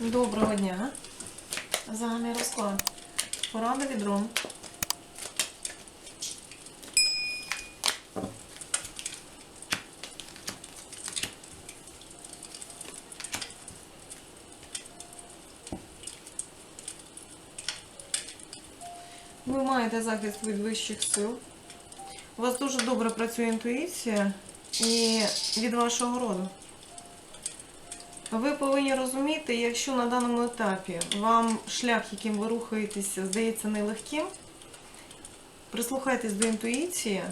Доброго дня. Загальний розклад. Порада від Ром. Ви маєте захист від вищих сил. У вас дуже добре працює інтуїція і від вашого роду. Ви повинні розуміти, якщо на даному етапі вам шлях, яким ви рухаєтеся, здається нелегким, прислухайтесь до інтуїції,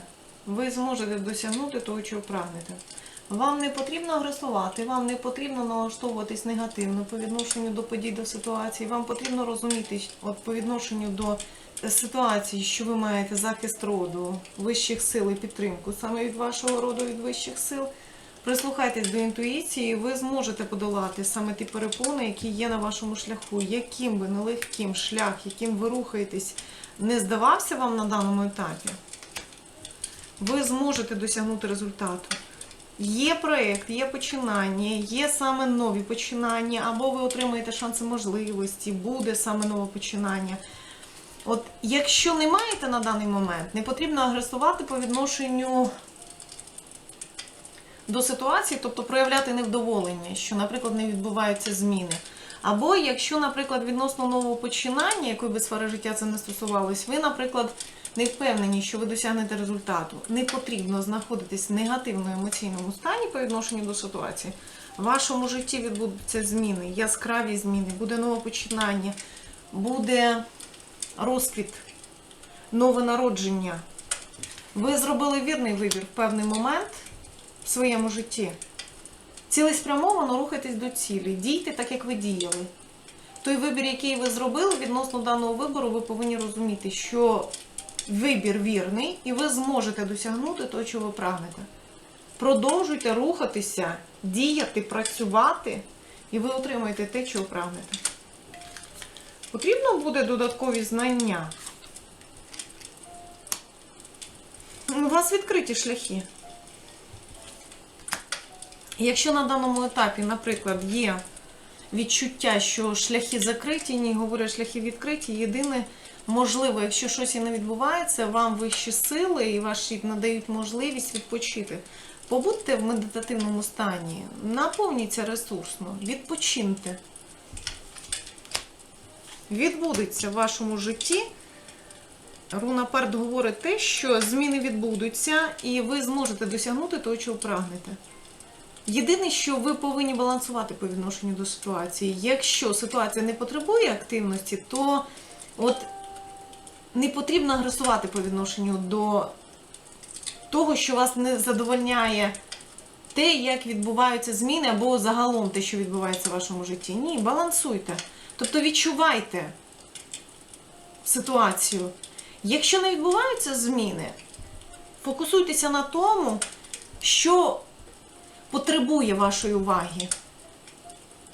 ви зможете досягнути того, чого прагнете. Вам не потрібно агресувати, вам не потрібно налаштовуватись негативно по відношенню до подій, до ситуації. Вам потрібно розуміти, от по відношенню до ситуації, що ви маєте захист роду, вищих сил і підтримку саме від вашого роду, від вищих сил. Прислухайтесь до інтуїції, ви зможете подолати саме ті перепони, які є на вашому шляху. Яким би нелегким шлях, яким ви рухаєтесь, не здавався вам на даному етапі, ви зможете досягнути результату. Є проєкт, є починання, є саме нові починання, або ви отримаєте шанси можливості, буде саме нове починання. От якщо не маєте на даний момент, не потрібно агресувати по відношенню до ситуації, тобто проявляти невдоволення, що, наприклад, не відбуваються зміни. Або якщо, наприклад, відносно нового починання, якої би сфери життя це не стосувалось, ви, наприклад, не впевнені, що ви досягнете результату. Не потрібно знаходитись в негативному емоційному стані по відношенню до ситуації. В вашому житті відбудуться зміни, яскраві зміни, буде нове починання, буде розквіт, нове народження. Ви зробили вірний вибір в певний момент в своєму житті. Цілеспрямовано рухайтесь до цілі, дійте так, як ви діяли. Той вибір, який ви зробили відносно даного вибору, ви повинні розуміти, що вибір вірний, і ви зможете досягнути того, чого ви прагнете. Продовжуйте рухатися, діяти, працювати, і ви отримаєте те, чого прагнете. Потрібно буде додаткові знання. У вас відкриті шляхи. Якщо на даному етапі, наприклад, є відчуття, що шляхи закриті, ні, говорю, шляхи відкриті, єдине, можливо, якщо щось і не відбувається, вам вищі сили і ваші надають можливість відпочити. Побудьте в медитативному стані, наповніться ресурсно, відпочиньте. Відбудеться в вашому житті. Руна Перд говорить те, що зміни відбудуться, і ви зможете досягнути того, чого прагнете. Єдине, що ви повинні балансувати по відношенню до ситуації. Якщо ситуація не потребує активності, то от не потрібно агресувати по відношенню до того, що вас не задовольняє те, як відбуваються зміни, або загалом те, що відбувається в вашому житті. Ні, балансуйте. Тобто відчувайте ситуацію. Якщо не відбуваються зміни, фокусуйтеся на тому, що потребує вашої уваги.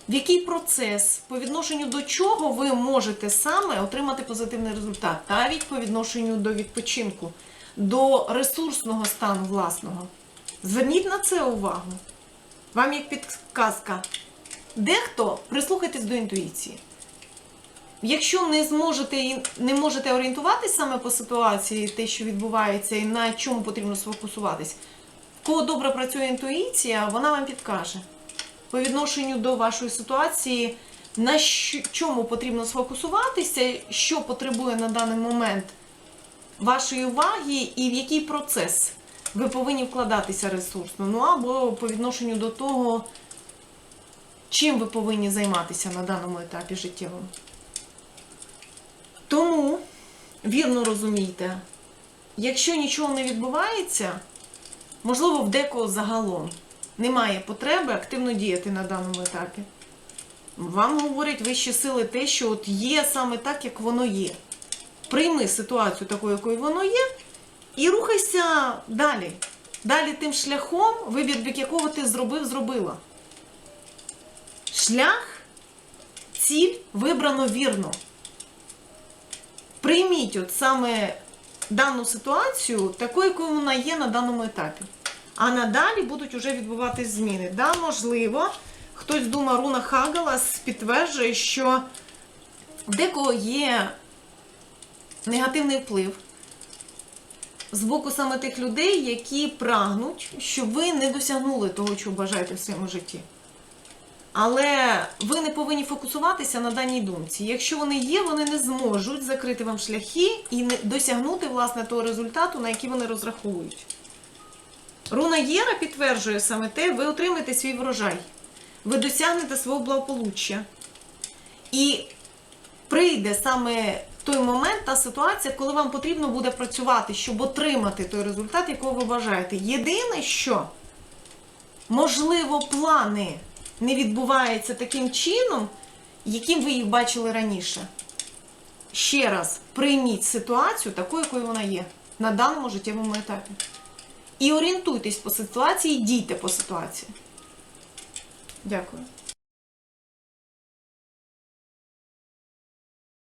В який процес, по відношенню до чого ви можете саме отримати позитивний результат, навіть по відношенню до відпочинку, до ресурсного стану власного. Зверніть на це увагу. Вам як підказка. Дехто прислухайтесь до інтуїції. Якщо не зможете не можете орієнтуватись саме по ситуації, те, що відбувається, і на чому потрібно сфокусуватись, кого добре працює інтуїція, вона вам підкаже. По відношенню до вашої ситуації, на чому потрібно сфокусуватися, що потребує на даний момент вашої уваги і в який процес ви повинні вкладатися ресурсно. Ну або по відношенню до того, чим ви повинні займатися на даному етапі життєвому. Тому вірно розумійте, якщо нічого не відбувається, можливо, в декого загалом немає потреби активно діяти на даному етапі. Вам говорять вищі сили те, що от є саме так, як воно є. Прийми ситуацію такою, якою воно є, і рухайся далі. Далі тим шляхом, вибір бік якого ти зробив, зробила. Шлях, ціль вибрано вірно. Прийміть от саме дану ситуацію такою, якою вона є на даному етапі. А надалі будуть вже відбуватись зміни. Да, можливо, хтось думає, руна Хагалас підтверджує, що декого є негативний вплив з боку саме тих людей, які прагнуть, щоб ви не досягнули того, чого бажаєте в своєму житті. Але ви не повинні фокусуватися на даній думці. Якщо вони є, вони не зможуть закрити вам шляхи і не досягнути власне того результату, на який вони розраховують. Руна Єра підтверджує саме те, ви отримаєте свій врожай, ви досягнете свого благополуччя. І прийде саме той момент, та ситуація, коли вам потрібно буде працювати, щоб отримати той результат, якого ви бажаєте. Єдине, що можливо, плани не відбувається таким чином, яким ви їх бачили раніше. Ще раз прийміть ситуацію такою, якою вона є на даному життєвому етапі. І орієнтуйтесь по ситуації, дійте по ситуації. Дякую.